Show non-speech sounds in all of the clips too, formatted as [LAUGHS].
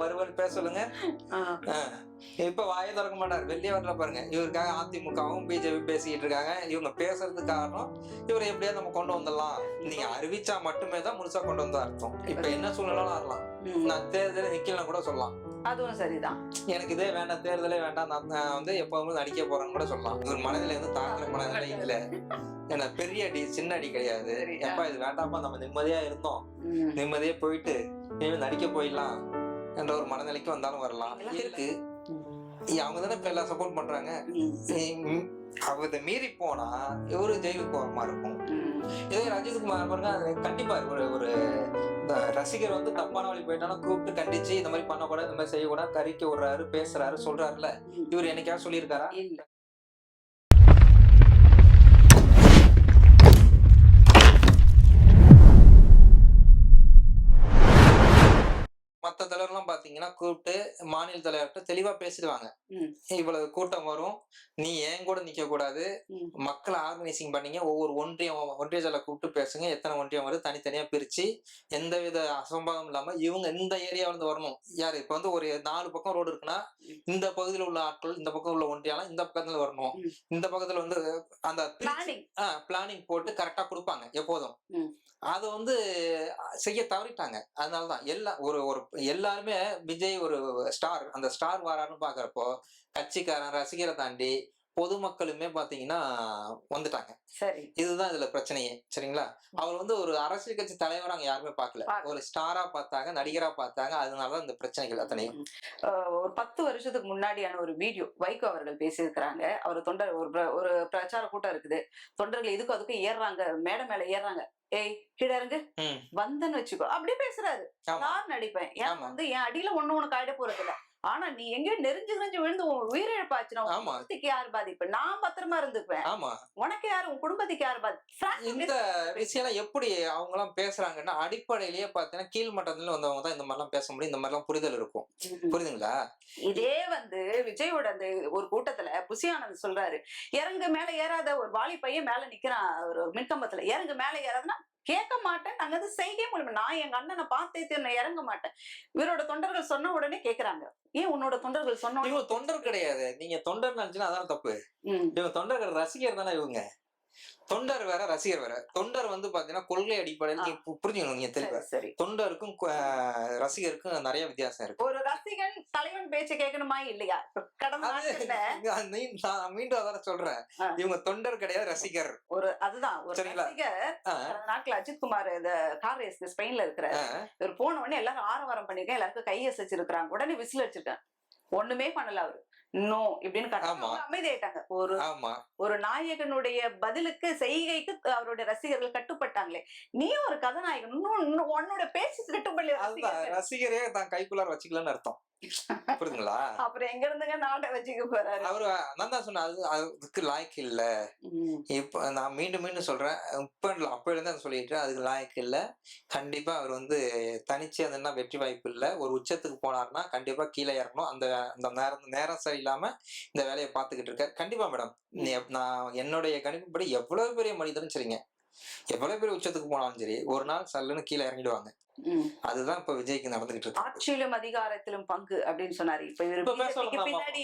நான் வருவேன் பேச சொல்லுங்க. இப்ப வாயை திறக்க மாட்டார். வெளியே வரல பாருங்க. இவருக்காக அதிமுகவும் பிஜேபி பேசிக்கிட்டு இருக்காங்க. இவங்க பேசுறதுக்கு காரணம் இவரை எப்படியா நம்ம கொண்டு வந்துடலாம். நீங்க அறிவிச்சா மட்டுமே தான் முழுசா கொண்டு வந்தா அர்த்தம். இப்ப என்ன சூழ்நிலாம் ஆகலாம் ம், நான் தேர்தலே நிக்கலாம் கூட சொல்லலாம். அதுவும் சரிதான். எனக்கு இதே வேண்டாம் தேர்தலே வேண்டாம். நான் வந்து எப்பவுமே நடிக்க போறேன்னு கூட சொல்லலாம். இவர் மனதில இருந்து தாக்குற மனநிலை இல்ல. ஏன்னா பெரிய அடி சின்ன அடி கிடையாது. எப்பா இது வேண்டாமா நம்ம நிம்மதியா இருந்தோம். நிம்மதியா போயிட்டு இனிமே நடிக்க போயிடலாம். என்ற ஒரு மனநிலைக்கு வந்தாலும் வரலாம். இருக்கு. அவங்க தானே இப்ப எல்லாம் சப்போர்ட் பண்றாங்க. இதை மீறி போனா இவரு ஜெயிலுக்கு மாதிரி இருக்கும். இதே ரஜித்குமார் பாருங்க அது கண்டிப்பா ஒரு ஒரு ரசிகர் வந்து தப்பான வழி போயிட்டாலும் கூப்பிட்டு கண்டிச்சு இந்த மாதிரி பண்ணக்கூடாது இந்த மாதிரி செய்யக்கூடாது கறிக்க விடுறாரு பேசுறாரு சொல்றாருல. இவர் என்னைக்காவது சொல்லியிருக்காரா? மத்த தலைவர்லாம் பாத்தீங்கன்னா கூப்பிட்டு மாநில தலைவர்கிட்ட தெளிவா பேசிடுவாங்க. இவ்வளவு கூட்டம் வரும். நீ ஏன் கூட நிக்க கூடாது. மக்களை ஆர்கனைசிங் பண்ணீங்க. ஒவ்வொரு ஒன்றியம் ஒன்றிய ஜல கூப்பிட்டு பேசுங்க. எத்தனை ஒன்றியம் வருது தனித்தனியா பிரிச்சு எந்தவித அசம்பாதம் இல்லாம இவங்க இந்த ஏரியால இருந்து வரணும். யாரு? இப்ப வந்து ஒரு நாலு பக்கம் ரோடு இருக்குன்னா இந்த பகுதியில் உள்ள ஆட்கள் இந்த பக்கம் உள்ள ஒன்றியம் இந்த பக்கத்துல வரணும். இந்த பக்கத்துல வந்து அந்த பிளானிங் பிளானிங் போட்டு கரெக்டா கொடுப்பாங்க எப்போதும். அதை வந்து செய்ய தவறிட்டாங்க. அதனாலதான் எல்லா ஒரு ஒரு எல்லாருமே விஜய் ஒரு ஸ்டார் அந்த ஸ்டார் வராருன்னு பார்க்குறப்போ கட்சிக்காரன் ரசிகரை தாண்டி பொதுமக்களுமே பாத்தீங்கன்னா வந்துட்டாங்க. சரி. இதுதான் இதுல பிரச்சனையே சரிங்களா? அவர் வந்து ஒரு அரசியல் கட்சி தலைவரா அங்க யாருமே பார்க்கல பார்க்கல. ஒரு ஸ்டாரா பார்த்தாங்க நடிகரா பார்த்தாங்க அதனாலதான் இந்த பிரச்சனைகள் அத்தனையும். ஒரு பத்து வருஷத்துக்கு முன்னாடியான ஒரு வீடியோ வைகோ அவர்கள் பேசியிருக்கிறாங்க. அவர் தொண்டர் ஒரு ஒரு பிரச்சார கூட்டம் இருக்குது. தொண்டர்கள் இதுக்கும் அதுக்கும் ஏறுறாங்க மேடை மேல ஏறுறாங்க. ஏய் கீழே இறங்கு. வந்தன்னு வச்சுக்கோ. அப்படியே பேசுறாரு. நான் நடிப்பேன். ஏன். வந்து என் அடியில ஒண்ணு உனக்கு ஆயிட போறது இல்ல ஆனா நீ எங்கேயோ நெறிஞ்சு நெறிஞ்சு விழுந்து உன் உயிரிழப்பாச்சுன்னா. குடும்பத்துக்கு யாரு பாதிப்பு? நான் பத்திரமா இருந்துக்குவேன். ஆமா. உனக்கு யாரு உன் குடும்பத்துக்கு யாரு பாதிப்பு இந்த விஷயம் எப்படி அவங்க எல்லாம் பேசுறாங்கன்னா அடிப்படையிலேயே பாத்தீங்கன்னா கீழ்மட்டத்துல வந்தவங்க தான் இந்த மாதிரிலாம் பேச முடியும். இந்த மாதிரிலாம் புரிதல் இருக்கும். புரியுதுங்களா இதே வந்து விஜயோட அந்த ஒரு கூட்டத்துல புசி ஆனந்த் சொல்றாரு. இறங்கு மேல ஏறாத ஒரு வாலி பையன் மேல நிக்கிறான் ஒரு மின்கம்பத்துல. இறங்கு மேல ஏறாதுன்னா கேட்க மாட்டேன். நாங்க வந்து செய்ய முடியும் நான் எங்க அண்ணனை பார்த்தே தீர்ந்து இறங்க மாட்டேன். இவரோட தொண்டர்கள் சொன்ன உடனே கேக்குறாங்க. ஏன் உன்னோட தொண்டர்கள் சொன்ன இவங்க தொண்டர் கிடையாது. நீங்க தொண்டர் நினைச்சுன்னா அதான் தப்பு. இவங்க தொண்டர்கள் ரசிகர் தானே இவங்க. தொண்டர் வேற ரசிகர் வேற. தொண்டர் வந்து பாத்தீங்கன்னா கொள்கை அடிப்படையில் நீங்க புரிஞ்சுக்கணும் நீங்க தெளிவா. தொண்டருக்கும் ரசிகருக்கும் நிறைய வித்தியாசம் இருக்கு. ஒரு ரசிகன் தலைவன் பேச்ச கேட்கணுமா இல்லையா? [LAUGHS] மீண்டும் அதான் சொல்றேன். இவங்க தொண்டர் கிடையாது ரசிகர். ஒரு அதுதான். ஒரு? ரசிகர் நாட்கள் அஜித் குமார் இந்த கார் ரேஸ் ஸ்பெயின்ல இருக்கிற இவர் போன உடனே எல்லாரும் ஆரவாரம் பண்ணிருக்கேன் எல்லாருக்கும் கையை வச்சிருக்காங்க உடனே விசில் வச்சிருக்கேன் ஒண்ணுமே பண்ணல அவரு. நோ இப்படின்னு அமைதியாயிட்டாங்க ஒரு ஆமா. ஒரு நாயகனுடைய பதிலுக்கு செய்கைக்கு அவருடைய ரசிகர்கள் கட்டுப்பட்டாங்களே. நீ ஒரு கதாநாயகன். உன்னோட பேச்சு கட்டுப்படல. ரசிகரே தான் கைக்குள்ளார வச்சுக்கலன்னு அர்த்தம். [LAUGHS] புரியுதுங்களா அப்புறம் எங்க இருந்துங்க? நாட்டை வச்சுக்க போறாரு. அவரு நான் தான் சொன்னேன் அது அதுக்கு லாய்க்கு இல்ல. இப்ப நான் மீண்டும் மீண்டும் சொல்றேன் இப்ப இல்ல அப்ப இருந்து அதை சொல்லிட்டு அதுக்கு லாய்க்கு இல்ல. கண்டிப்பா அவர் வந்து தனிச்சு அதுனா வெற்றி வாய்ப்பு இல்ல. ஒரு உச்சத்துக்கு போனாருன்னா கண்டிப்பா கீழே இறங்கணும். அந்த அந்த நேரம் நேரம் சரியில்லாம இந்த வேலையை பார்த்துக்கிட்டு இருக்க. கண்டிப்பா மேடம். நான் என்னுடைய கணிப்புப்படி எவ்வளவு பெரிய மனிதனும் சரிங்க. எவ்வளவு பெரிய உச்சத்துக்கு போனாலும் சரி ஒரு நாள் சல்லுன்னு கீழே இறங்கிடுவாங்க. அதுதான் இப்ப விஜய்க்கு நடந்துகிட்டு இருக்கு. ஆட்சியிலும் அதிகாரத்திலும் பங்கு அப்படின்னு சொன்னாரு. இப்ப இவர் இப்ப பேச? பின்னாடி.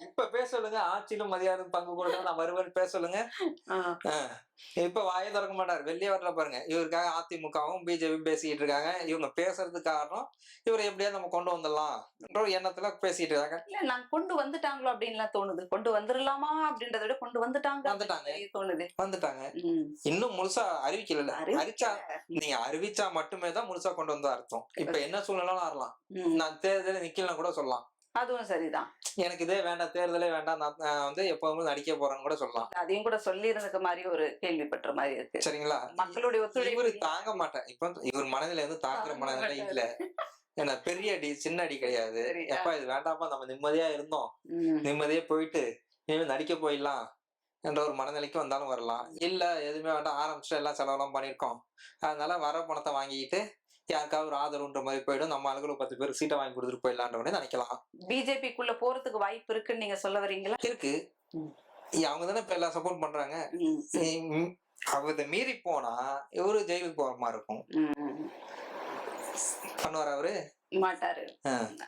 இப்ப சொல்லுங்க. ஆட்சியிலும் மதியாதம் பங்கு கொடுங்க நான் வருவேன் பேச சொல்லுங்க. இப்ப வாயை திறக்க மாட்டாரு. வெளியே வரல பாருங்க. இவருக்காக அதிமுகவும் பிஜேபி பேசிக்கிட்டு இருக்காங்க. இவங்க பேசுறதுக்கு காரணம் இவரை எப்படியாவது நம்ம கொண்டு வந்துடலாம் என்ற எண்ணத்துல பேசிட்டு இருக்காங்க. இல்ல நான் கொண்டு வந்துட்டாங்களோ அப்படின்லாம் தோணுது. கொண்டு வந்துடலாமா அப்படின்றத விட கொண்டு வந்துட்டாங்க வந்துட்டாங்க. தோணுது. வந்துட்டாங்க. இன்னும் முழுசா அறிவிக்கல. அறிவிச்சா நீங்க அறிவிச்சா மட்டுமே தான் முழுசா கொண்டு வந்தா அர்த்தம். இப்ப என்ன சூழ்நிலாம் ஆறலாம். நான் தேர்தல நிக்கலாம் கூட சொல்லலாம். அதுவும் சரிதான். எனக்கு இதே வேண்டாம் தேர்தலே வேண்டாம் நான் வந்து எப்பவுமே நடிக்க போறேன்னு கூட சொல்லலாம். அதையும் கூட சொல்லி இருந்துக்க மாதிரி ஒரு கேள்விப்பட்ட மாதிரி இருக்கு. சரிங்களா? மக்களுடைய ஒத்துழைப்பு தாங்க மாட்டேன் இப்ப இவர் மனதில இருந்து தாக்குற மனநிலை. இல்ல ஏன்னா பெரிய அடி சின்ன அடி கிடையாது. எப்பா இது வேண்டாப்பா நம்ம நிம்மதியா இருந்தோம். நிம்மதியா போயிட்டு இனிமே நடிக்க போயிடலாம். என்ற ஒரு மனநிலைக்கு வந்தாலும் வரலாம். இல்ல எதுவுமே வேண்டாம். ஆரம்பிச்சுட்டு எல்லாம் செலவெல்லாம் பண்ணியிருக்கோம் அதனால வர பணத்தை வாங்கிட்டு யாருக்காவது ஒரு ஆதரவுன்ற மாதிரி போயிடும். நம்ம ஆளுகளுக்கு பத்து பேருக்கு சீட்டை வாங்கி கொடுத்துட்டு போயிடலான்ற மாதிரி நினைக்கலாம். பிஜேபிக்குள்ள போறதுக்கு வாய்ப்பு இருக்குன்னு நீங்க சொல்ல வரீங்களா? இருக்கு. அவங்க தானே இப்ப எல்லாம் சப்போர்ட் பண்றாங்க. இதை மீறி போனா இவரு ஜெயிலுக்கு போற மாதிரி இருக்கும். பண்ணுவார் அவரு? மாட்டாரு.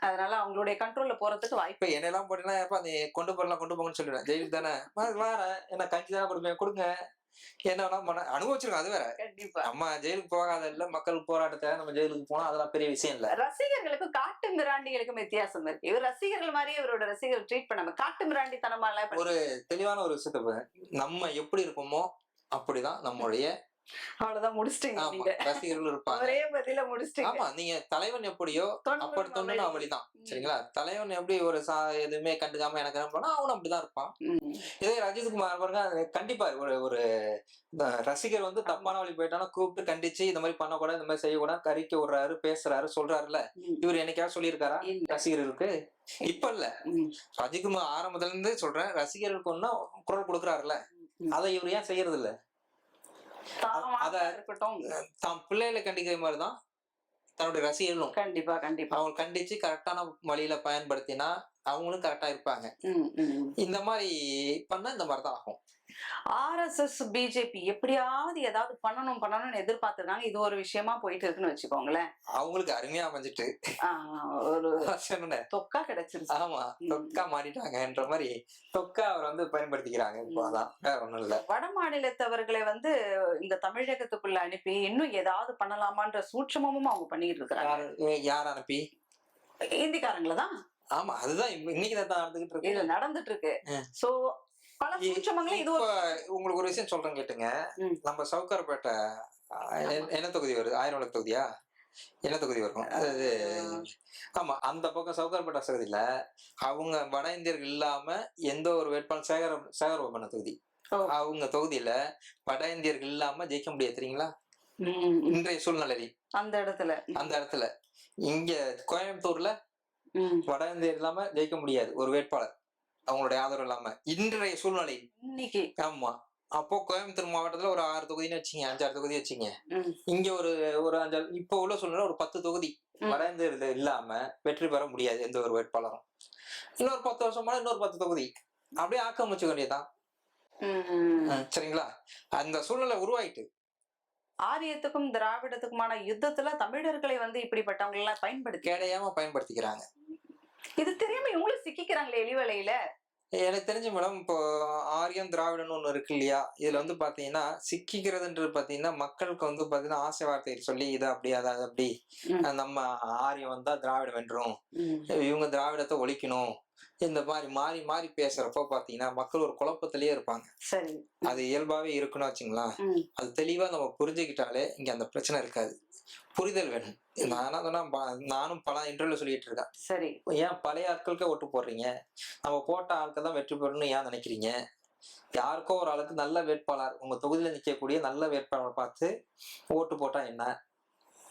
அதனால அவங்களுடைய கண்ட்ரோல்ல போறதுக்கு வாய்ப்பு இப்ப என்னெல்லாம் போட்டீங்கன்னா நீ கொண்டு போறலாம் கொண்டு போங்கன்னு சொல்லிடுவேன். ஜெயிலுக்கு தானே? வேற என்ன கஞ்சி தானே கொடுப்பேன் கொடுங்க. என்ன பண்ண அனுபவிச்சிருக்கோம் அது வேற. கண்டிப்பா. நம்ம ஜெயிலுக்கு போகாத இல்ல மக்கள் போராட்டத்தை நம்ம ஜெயிலுக்கு போனா அதெல்லாம் பெரிய விஷயம் இல்ல. ரசிகர்களுக்கும் காட்டு மிராண்டிகளுக்கும் வித்தியாசம் இருக்கு. இவர் ரசிகர்கள் மாதிரியே இவரோட ரசிகர்கள் ட்ரீட் பண்ணாம காட்டு மிராண்டித்தனமா எல்லாம் பண்ண- ஒரு தெளிவான ஒரு விஷயத்த. நம்ம எப்படி இருக்கோமோ அப்படிதான் நம்மளுடைய அவ்வளவுதான் முடிச்சிட்டீங்க நீங்க. ரசிகர்கள் இருப்பாங்க. ஒரே பதில முடிச்சிட்டீங்க. ஆமா நீங்க தலைவன் எப்படியோ அப்படி. அவளிதான். சரிங்களா? தலைவன் எப்படி ஒரு சா எதுவுமே கண்டுக்காம எனக்கு என்ன பண்ணா அவனும் அப்படிதான் இருப்பான். இதே ரஜித்குமார் பாருங்க கண்டிப்பா ஒரு ஒரு ரசிகர் வந்து தப்பான வழி போயிட்டானா கூப்பிட்டு கண்டிச்சு இந்த மாதிரி பண்ணக்கூடாது இந்த மாதிரி செய்யக்கூடாது கறிக்க விடுறாரு பேசுறாரு சொல்றாருல்ல. ம். இவர் என்னைக்காவது சொல்லியிருக்காரா. ரசிகர்களுக்கு இப்ப இல்ல. ம். ரஜித்குமார் ஆரம்பத்துல இருந்து சொல்றேன் ரசிகர்களுக்கு ஒன்னா குரல் கொடுக்குறாருல. அதை இவர் ஏன் செய்யறது இல்ல அத- இருக்கட்டும். தான் பிள்ளைகளை கண்டிக்கிற மாதிரிதான் தன்னுடைய ரசிகர்களும் கண்டிப்பா கண்டிப்பா. அவங்க கண்டிச்சு கரெக்டான வழியில பயன்படுத்தினா அவங்களும் கரெக்டா இருப்பாங்க. இந்த மாதிரி பண்ணா இந்த மாதிரிதான் ஆகும். ஆர்எஸ்எஸ் பிஜேபி எப்படியாவது ஏதாவது பண்ணணும் பண்ணணும்னு எதிர்பார்த்திருக்காங்க இது ஒரு விஷயமா போயிட்டு இருக்குன்னு வச்சுக்கோங்களேன். அவங்களுக்கு அருமையா அமைஞ்சிட்டு. ஒரு [LAUGHS] தொக்கா கிடைச்சிருச்சு. ஆமா தொக்கா மாட்டிட்டாங்கன்ற மாதிரி தொக்கா அவர் வந்து பயன்படுத்திக்கிறாங்க இப்போ அதான். வேற ஒண்ணும் இல்ல. வட மாநிலத்தவர்களை வந்து இந்த தமிழகத்துக்குள்ள அனுப்பி இன்னும் ஏதாவது பண்ணலாமான்ற சூட்சமும் அவங்க பண்ணிட்டு இருக்கிறாங்க. யாரு அனுப்பி? இந்திக்காரங்கள தான். ஆமா அதுதான் இன்னைக்கு நடந்துகிட்டு இது இருக்கு நடந்துட்டு இருக்கு. சோ உங்களுக்கு ஒரு விஷயம் சொல்றேன் கேட்டுங்க. நம்ம சவுக்கார்பேட்டை என்ன தொகுதி வருது ஆயிரம் தொகுதியா? என்ன தொகுதி வரும்? அது ஆமா அந்த பக்கம் சவுக்கார்பேட்டை தொகுதியில அவங்க வட இந்தியர்கள் இல்லாம எந்த ஒரு வேட்பாளர் சேகர சேகரபாபன தொகுதி. அவங்க தொகுதியில வட இந்தியர்கள் இல்லாம ஜெயிக்க முடியாது தெரியுங்களா. இன்றைய சூழ்நிலை அந்த இடத்துல. அந்த இடத்துல. இங்க கோயம்புத்தூர்ல. வட இந்தியர் இல்லாம ஜெயிக்க முடியாது ஒரு வேட்பாளர். அவங்களுடைய ஆதரவு இல்லாம இன்றைய சூழ்நிலை. இன்னைக்கு. ஆமா. அப்போ கோயம்புத்தூர் மாவட்டத்துல ஒரு ஆறு தொகுதின்னு வச்சுங்க அஞ்சாறு தொகுதி வச்சுங்க. இங்க ஒரு ஒரு அஞ்சாறு இப்போ உள்ள சூழ்நிலை ஒரு பத்து தொகுதி. இந்தியர் இல்லாம வெற்றி பெற முடியாது எந்த ஒரு வேட்பாளரும். இன்னொரு பத்து வருஷம் போனா இன்னொரு பத்து தொகுதி. அப்படியே ஆக்கிரமிச்சுக்க வேண்டியதுதான். சரிங்களா? அந்த சூழ்நிலை உருவாயிட்டு. ஆரியத்துக்கும் திராவிடத்துக்குமான யுத்தத்துல தமிழர்களை வந்து இப்படிப்பட்டவங்க எல்லாம் பயன்படுத்தி கேடையாம பயன்படுத்திக்கிறாங்க. இது தெரியாம இவங்களும் சிக்கிக்கிறாங்களே எலிவலையில எனக்கு தெரிஞ்ச மேடம் இப்போ ஆரியம் திராவிடன்னு ஒண்ணு இருக்கு இல்லையா? இதுல வந்து பாத்தீங்கன்னா சிக்கிக்கிறதுன்றது பாத்தீங்கன்னா மக்களுக்கு வந்து பாத்தீங்கன்னா ஆசை வார்த்தை சொல்லி இது அப்படி அது அப்படி. நம்ம ஆரியம் வந்தா திராவிடம் வென்றும். இவங்க திராவிடத்தை ஒழிக்கணும். இந்த மாதிரி மாறி மாறி பேசுறப்போ பாத்தீங்கன்னா மக்கள் ஒரு குழப்பத்திலேயே இருப்பாங்க. சரி. அது இயல்பாவே இருக்குன்னு வச்சுங்களேன். ம். அது தெளிவா நம்ம புரிஞ்சுக்கிட்டாலே இங்க அந்த பிரச்சனை இருக்காது. புரிதல் வேணும். நான் சொன்னா, நானும் பல இன்டர்வியூல சொல்லிட்டு இருக்கேன். சரி. ஏன் பழைய ஆட்களுக்கே ஓட்டு போடுறீங்க? நம்ம போட்ட ஆட்கள் தான் வெற்றி பெறணும்னு ஏன் நினைக்கிறீங்க? யாருக்கோ ஒரு ஆளுக்கு நல்ல வேட்பாளர் உங்க தொகுதியில நிக்கக்கூடிய நல்ல வேட்பாளர் பார்த்து ஓட்டு போட்டா என்ன?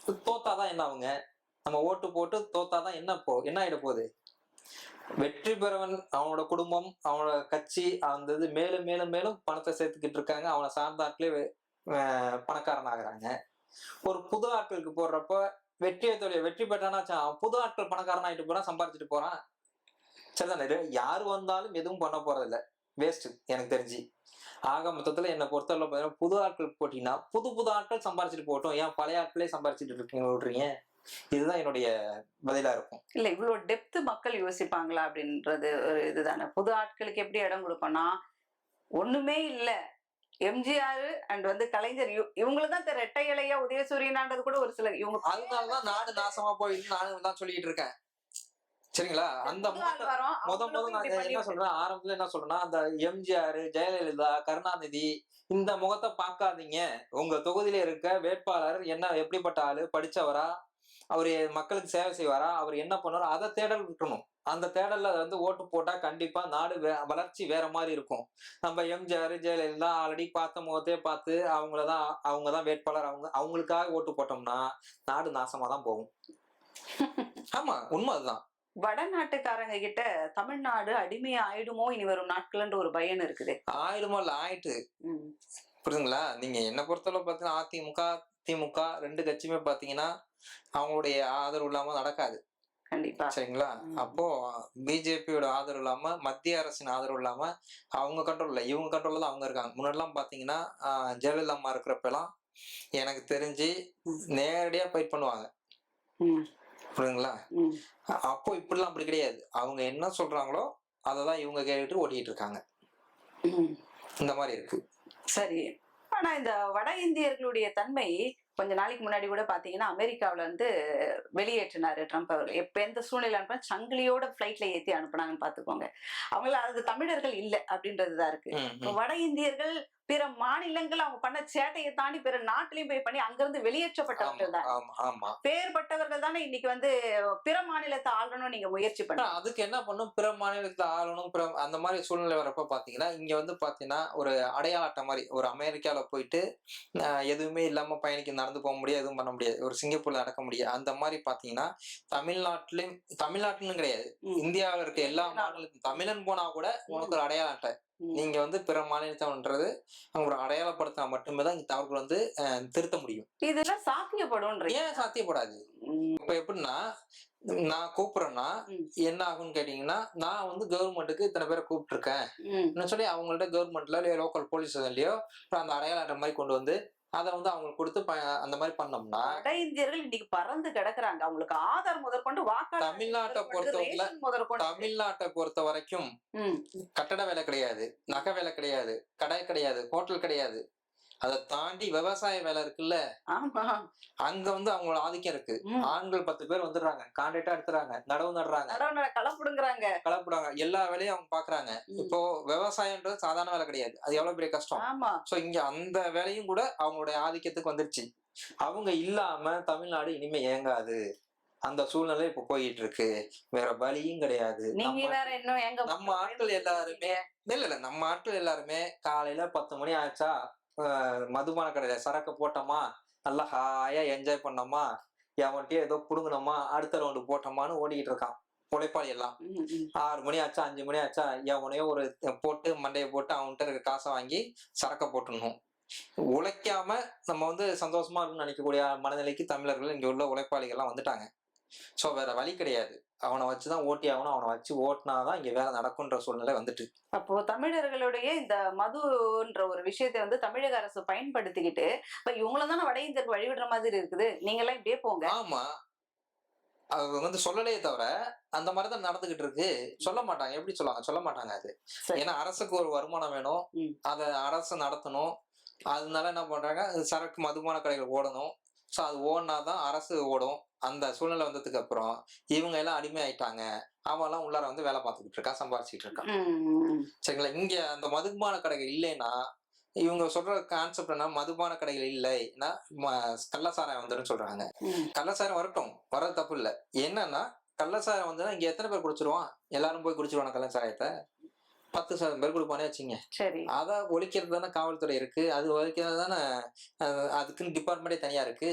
தோத்தாதான் என்ன அவங்க? நம்ம ஓட்டு போட்டு தோத்தாதான் என்ன போ என்ன ஆயிட போகுது? வெற்றி பெறவன் அவனோட குடும்பம் அவனோட கட்சி அந்த இது மேலும் மேலும் மேலும் பணத்தை சேர்த்துக்கிட்டு இருக்காங்க. அவனை சார்ந்த ஆட்களே பணக்காரன் ஆகுறாங்க. ஒரு புது ஆட்களுக்கு போடுறப்ப வெற்றியை தொழில் வெற்றி பெற்றானா அவன் புது ஆட்கள் பணக்காரன் ஆகிட்டு போறான் சம்பாரிச்சிட்டு போறான். சரிதானே? யார் வந்தாலும் எதுவும் பண்ண போறதில்ல. வேஸ்ட் எனக்கு தெரிஞ்சு. ஆக மொத்தத்துல என்னை பொறுத்தவரை பார்த்தீங்கன்னா புது ஆட்கள் போட்டீங்கன்னா புது புது ஆட்கள் சம்பாரிச்சிட்டு போட்டோம் ஏன் பழைய ஆட்களே சம்பாரிச்சிட்டு இருக்கீங்க விடுறீங்க? இதுதான் என்னுடைய பதிலா இருக்கும். இல்ல இவ்வளவு டெப்த் மக்கள் யோசிப்பாங்களா அப்படின்றது ஒரு இதுதானே. புது ஆட்களுக்கு எப்படி இடம் கொடுப்போம்னா ஒண்ணுமே இல்ல. எம்ஜிஆர் அண்ட் வந்து கலைஞர் இவங்களுக்கு தான் ரெட்டை இலையா உதயசூரியனான்றது கூட ஒரு சில இவங்க அதனாலதான் நாடு நாசமா போயிட்டு நானும் தான் சொல்லிட்டு இருக்கேன். சரிங்களா? அந்த முத முத இப்படி என்ன சொல்றேன் ஆரம்பத்துல என்ன சொல்றேன்னா அந்த எம்ஜிஆர் ஜெயலலிதா கருணாநிதி இந்த முகத்தை பார்க்காதீங்க. உங்க தொகுதியில இருக்க வேட்பாளர் என்ன எப்படிப்பட்ட ஆளு படிச்சவரா? அவரு மக்களுக்கு சேவை செய்வாரா? அவர் என்ன பண்ணுவாரோ அதை தேடல் இருக்கணும் அந்த தேடல்ல வந்து ஓட்டு போட்டா கண்டிப்பா நாடு வளர்ச்சி வேற மாதிரி இருக்கும். நம்ம எம்ஜிஆர் ஜெயலலிதா ஆல்ரெடி பார்த்த முகத்தையே பார்த்து அவங்களதான் அவங்கதான் வேட்பாளர். அவங்க அவங்களுக்காக ஓட்டு போட்டோம்னா நாடு நாசமா தான் போகும். [LAUGHS] ஆமா உண்மை அதுதான். வடநாட்டுக்காரங்க கிட்ட தமிழ்நாடு அடிமை ஆயிடுமோ இனி வரும் நாட்கள்ன்ற ஒரு பயம் இருக்குது. ஆயிடுமா இல்ல ஆயிட்டு. புரியுதுங்களா? நீங்க என்ன பொறுத்தளவு பாத்தீங்கன்னா அதிமுக திமுக ரெண்டு கட்சியுமே பாத்தீங்கன்னா அவங்களுடைய ஆதரவு இல்லாம நடக்காது. கண்டிப்பா. சரிங்களா. அப்போ பிஜேபியோட ஆதரவு இல்லாம மத்திய அரசின் ஆதரவு இல்லாம அவங்க கண்ட்ரோல்ல இவங்க கண்ட்ரோல்ல தான் அவங்க இருக்காங்க. முன்னாடிலாம் பாத்தீங்கன்னா ஜெயலலிதா அம்மா இருக்கிறப்ப எல்லாம் எனக்கு தெரிஞ்சு. நேரடியா ஃபைட் பண்ணுவாங்க. புரியுதுங்களா? அப்போ இப்படிலாம் அப்படி கிடையாது. அவங்க என்ன சொல்றாங்களோ அதை தான் இவங்க கேட்டுட்டு ஓட்டிட்டு இருக்காங்க. இந்த மாதிரி இருக்கு. சரி. ஆனா இந்த வட இந்தியர்களுடைய தன்மை கொஞ்ச நாளைக்கு முன்னாடி கூட பாத்தீங்கன்னா அமெரிக்காவுல வந்து வெளியேற்றினாரு ட்ரம்ப் அவர். எப்ப எந்த சூழ்நிலை அனுப்புனா சங்கிலியோட பிளைட்ல ஏத்தி அனுப்புனாங்கன்னு பாத்துக்கோங்க. அவங்கள அது தமிழர்கள் இல்ல அப்படின்றதுதான் இருக்கு. வட இந்தியர்கள் பிற மாநிலங்கள் அவங்க பண்ண சேட்டையை தாண்டி பிற நாட்டிலையும் போய் பண்ணி அங்கிருந்து வெளியேற்றப்பட்டவர்கள் தான். பேர்பட்டவர்கள் தானே இன்னைக்கு வந்து பிற மாநிலத்தை ஆளணும் நீங்க முயற்சி பண்ண அதுக்கு என்ன பண்ணும்? பிற மாநிலத்துல ஆளணும் பிற அந்த மாதிரி சூழ்நிலை வரப்ப பாத்தீங்கன்னா இங்க வந்து பாத்தீங்கன்னா ஒரு அடையாள அட்டை மாதிரி ஒரு அமெரிக்கால போயிட்டு எதுவுமே இல்லாம பயணிக்க நடந்து போக முடியாது எதுவும் பண்ண முடியாது. ஒரு சிங்கப்பூர்ல நடக்க முடியாது. அந்த மாதிரி பாத்தீங்கன்னா தமிழ்நாட்டிலும் தமிழ்நாட்டிலும் கிடையாது. இந்தியாவுல இருக்க எல்லா மாநிலத்திலும் தமிழன் போனா கூட உனக்கு ஒரு அடையாள அட்டை. நீங்க வந்து பிற மாநிலத்தவன்றது அவங்க ஒரு அடையாளப்படுத்தினா மட்டுமே தான் இங்க தவறுகள் வந்து திருத்த முடியும். இதெல்லாம் சாத்தியப்படும் ஏன் சாத்தியப்படாது? இப்ப எப்படின்னா நான் கூப்பிடுறேன்னா. என்ன ஆகும்னு கேட்டீங்கன்னா நான் வந்து கவர்மெண்ட்டுக்கு இத்தனை பேரை கூப்பிட்டுருக்கேன். சொல்லி அவங்கள்ட்ட கவர்மெண்ட்ல இல்லையா லோக்கல் போலீஸ் ஸ்டேஷன்லயோ அந்த அடையாள அட்டை மாதிரி கொண்டு வந்து அதை வந்து அவங்களுக்கு கொடுத்து அந்த மாதிரி பண்ணோம்னா வட இந்தியர்கள் இன்னைக்கு பறந்து கிடக்குறாங்க. அவங்களுக்கு ஆதார் முதற்கொண்டு வாக்காளர் தமிழ்நாட்டை முதற்கொண்டு, பொறுத்தவரையில தமிழ்நாட்டை பொறுத்த வரைக்கும் கட்டட வேலை கிடையாது நகை வேலை கிடையாது கடை கிடையாது ஹோட்டல் கிடையாது. அதை தாண்டி விவசாய வேலை இருக்குல்ல? அங்க வந்து அவங்களோட ஆதிக்கம் இருக்கு. ஆண்கள் பத்து பேர் வந்துடுறாங்க. கான்ட்ராக்டா எடுத்துறாங்க. நடவு நடுறாங்க. கலப்புடுங்கிறாங்க கலப்புறாங்க எல்லா வேலையும் அவங்க பாக்குறாங்க. இப்போ விவசாயம்ன்றது சாதாரண வேலை கிடையாது. அது எவ்வளவு பெரிய கஷ்டம்? ஆமா. சோ இங்க அந்த வேலையும் கூட அவங்களுடைய ஆதிக்கத்துக்கு வந்துருச்சு. அவங்க இல்லாம தமிழ்நாடு இனிமே இயங்காது. அந்த சூழ்நிலை இப்ப போயிட்டு இருக்கு வேற வழியும் கிடையாது. நம்ம ஆட்கள் எல்லாருமே இல்ல இல்ல. நம்ம ஆட்கள் எல்லாருமே காலையில பத்து மணி ஆச்சா? மதுபான கடையில சரக்கு போட்டோமா? நல்லா ஹாயா என்ஜாய் பண்ணோமா? எவன்கிட்டயும் ஏதோ புடுங்கினோமா? அடுத்த ரவுண்டு போட்டோமான்னு ஓடிக்கிட்டு இருக்கான். உழைப்பாளி எல்லாம். ஆறு மணி ஆச்சா? அஞ்சு மணி ஆச்சா? எவனையோ ஒரு போட்டு மண்டையை போட்டு அவன்கிட்ட இருக்க காசை வாங்கி சரக்க போட்டுடணும். உழைக்காம நம்ம வந்து சந்தோஷமா இருக்குன்னு நினைக்கக்கூடிய மனநிலைக்கு தமிழர்கள் இங்க உள்ள உழைப்பாளிகள்லாம் வந்துட்டாங்க. சோ வேற வழி கிடையாது. அவனை வச்சுதான் ஓட்டி ஆகணும் அவனை வச்சு ஓட்டினாதான் இங்க வேலை நடக்குன்ற சூழ்நிலை வந்துட்டு அப்போ தமிழர்களுடைய இந்த மதுன்ற ஒரு விஷயத்தை வந்து தமிழக அரசு பயன்படுத்திக்கிட்டு இப்ப இவங்கள தானே வட இந்தியருக்கு வழிவிடுற மாதிரி இருக்குது. நீங்க எல்லாம் இப்படியே போங்க. ஆமா. அவங்க வந்து சொல்லலையே தவிர அந்த மாதிரிதான் நடந்துகிட்டு இருக்கு. சொல்ல மாட்டாங்க. எப்படி சொல்லுவாங்க? சொல்ல மாட்டாங்க அது. ஏன்னா அரசுக்கு ஒரு வருமானம் வேணும். அதை அரசு நடத்தணும். அதனால என்ன பண்றாங்க? சரக்கு மதுபான கடைகள் ஓடணும். ஸோ அது ஓடினாதான் அரசு ஓடும். அந்த சூழ்நிலை வந்ததுக்கு அப்புறம் இவங்க எல்லாம் அடிமை ஆயிட்டாங்க அவன் எல்லாம் உள்ளார வந்து வேலை பார்த்துக்கிட்டு இருக்கான். சம்பாதிச்சுட்டு இருக்கான். சரிங்களா? இங்க அந்த மதுபான கடைகள் இல்லைன்னா இவங்க சொல்ற கான்செப்ட் என்ன? மதுபான கடைகள் இல்லைன்னா கள்ளசாராயம் வந்துடும் சொல்றாங்க. கள்ளசாரம் வரட்டும். வர்றது தப்பு இல்ல. என்னன்னா கள்ளசாரம் வந்தா இங்க எத்தனை பேர் குடிச்சிருவான்? எல்லாரும் போய் குடிச்சிருவாங்க கள்ளசாராயத்தை? பத்து சதவீதம் பேர் குடிப்பானே வச்சுங்க சரி. அதை ஒழிக்கிறது தானே காவல்துறை இருக்கு? அது ஒழிக்கிறது தானே அதுக்குன்னு டிபார்ட்மெண்டே தனியா இருக்கு?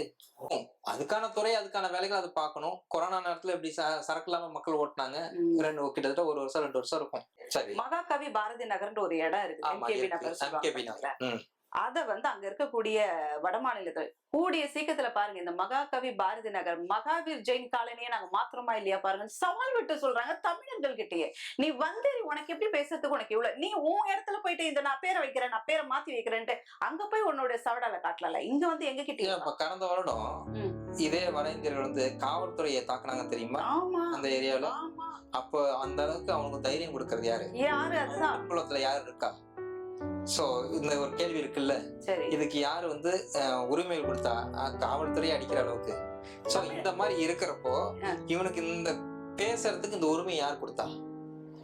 அதுக்கான துறை அதுக்கான வேலைகள் அது பார்க்கணும். கொரோனா நேரத்துல இப்படி சரக்கு இல்லாம மக்கள் ஓட்டினாங்க. ரெண்டு கிட்டத்தட்ட ஒரு வருஷம் ரெண்டு வருஷம் இருக்கும். சரி. மகாகவி பாரதி நகர்ன்ற ஒரு இடம் இருக்கு. அத வந்து அங்க இருக்கக்கூடிய வட மாநிலத்தில் கூடிய சீக்கிரத்துல பாருங்க இந்த மகாகவி பாரதி நகர் மகாவீர் ஜெயின் காலனியை நாங்க மாத்திரமா இல்லையா பாருங்க சவால் விட்டு சொல்றாங்க தமிழர்கள் கிட்டயே. நீ வந்து உனக்கு எப்படி பேசுறதுக்கு உனக்கு இவ்வளவு? நீ உன் இடத்துல போயிட்டு இந்த நான் பேரை வைக்கிறேன் நான் பேரை மாத்தி வைக்கிறேன்ட்டு அங்க போய் உன்னோட சவடால காட்டல இங்க வந்து எங்க கிட்ட கடந்த வருடம். இதே வட இந்தியர்கள் வந்து காவல்துறையை தாக்குனாங்க தெரியுமா? ஆமா. அந்த ஏரியால அப்போ அந்த அளவுக்கு அவனுக்கு தைரியம் கொடுக்கறது யாரு? யாரு? அதுதான். குலத்துல யாரு இருக்கா? சோ இந்த ஒரு கேள்வி இருக்குல்ல? இதுக்கு யாரு வந்து உரிமைகள் கொடுத்தா காவல்துறையை அடிக்கிற அளவுக்கு? சோ இந்த மாதிரி இருக்கிறப்போ. இவனுக்கு இந்த பேசுறதுக்கு இந்த உரிமை யார் கொடுத்தா?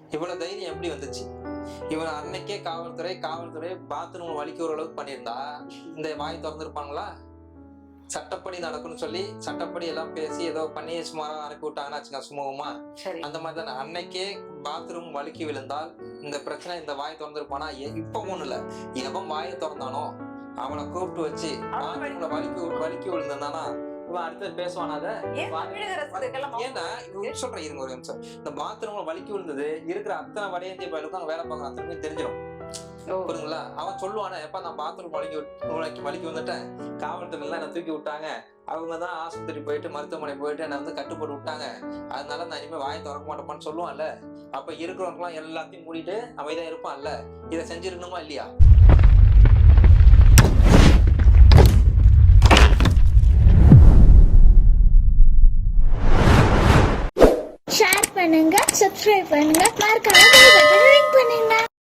இவ்வளவு தைரியம் எப்படி வந்துச்சு? இவன் அன்னைக்கே காவல்துறை காவல்துறை பாத்ரூம் வலிக்கு அளவுக்கு பண்ணியிருந்தா இந்த வாய் திறந்துருப்பாங்களா? சட்டப்படி நடக்கும்னு சொல்லி சட்டப்படி எல்லாம் பேசி ஏதோ பண்ணி சுமாரா அனுப்பி விட்டாங்கன்னா சுமூகமா சரி. அந்த மாதிரி தானே. அன்னைக்கே பாத்ரூம் வலிக்கி விழுந்தால் இந்த பிரச்சனை இந்த வாய் திறந்திருப்பானா எ- இப்ப ஒண்ணு இல்ல எவன் வாயை திறந்தானோ? அவனை கூப்பிட்டு வச்சு பாத்ரூம்ல வலிக்கு வலிக்கி விழுந்தானா? இவன் அடுத்து பேசுவானா ஏன்னா சொல்றேன் இருங்க ஒரு நிமிஷம். இந்த பாத்ரூம்ல வலிக்கி விழுந்தது இருக்கிற அத்தனை வட இந்திய பயிலுக்கும் அங்க வேலை பார்க்குற அத்தனை பேருக்கு தெரிஞ்சிடும் புரியுங்களா அவன் சொல்லுவானே எப்ப நான் பாத்ரூம் வலிக்கி வலிக்கி வலிக்கி வந்துட்டேன். காவல்துறை எல்லாம் என்ன தூக்கி விட்டாங்க. அவங்க தான் ஆஸ்பத்திரி போயிட்டு மருத்துவமனை போயிட்டு என்னை வந்து கட்டுப்பட்டு விட்டாங்க. அதனால நான் இனிமே வாயை திறக்க மாட்டேப்பான்னு சொல்லுவான்ல. அப்ப இருக்கிறவங்களாம் எல்லாத்தையும் மூடிட்டு அமைதியா இருப்பான்ல. இதை செஞ்சிருக்கணுமா இல்லையா? ஷேர் பண்ணுங்க சப்ஸ்கிரைப் பண்ணுங்க. மறக்காம